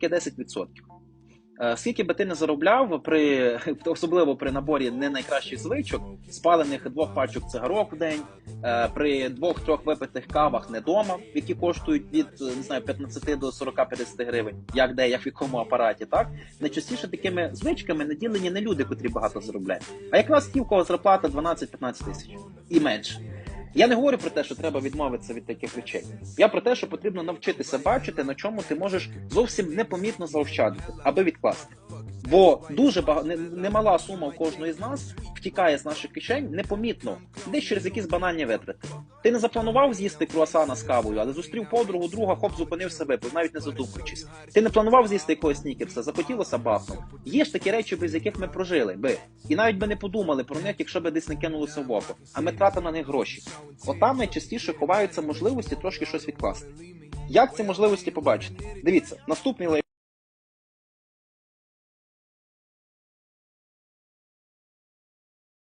таке 10%? Е, Скільки би ти не заробляв при особливо при наборі не найкращих звичок, спалених двох пачок цигарок в день, е, при двох-трьох випитих кавах не дома, які коштують від не знаю 15 до 40-50 гривень, як де, як в якому апараті, так найчастіше такими звичками наділені не люди, котрі багато заробляють, а якраз ті, в кого зарплата 12-15 тисяч і менше. Я не говорю про те, що треба відмовитися від таких речей. Я про те, що потрібно навчитися бачити, на чому ти можеш зовсім непомітно заощадити, аби відкласти. Бо дуже багато немала сума у кожної з нас втікає з наших кишень непомітно, десь через якісь банальні витрати. Ти не запланував з'їсти круасана з кавою, але зустрів подругу, друга, хоп, зупинився випив, навіть не задумуючись. Ти не планував з'їсти якогось снікерса, захотілося бахнув. Є ж такі речі, без яких ми прожили би. І навіть би не подумали про них, якщо би десь не кинулося в око. А ми тратимо на них гроші. Отам найчастіше ховаються можливості трошки щось відкласти. Як ці можливості побачити? Дивіться, наступний лайф.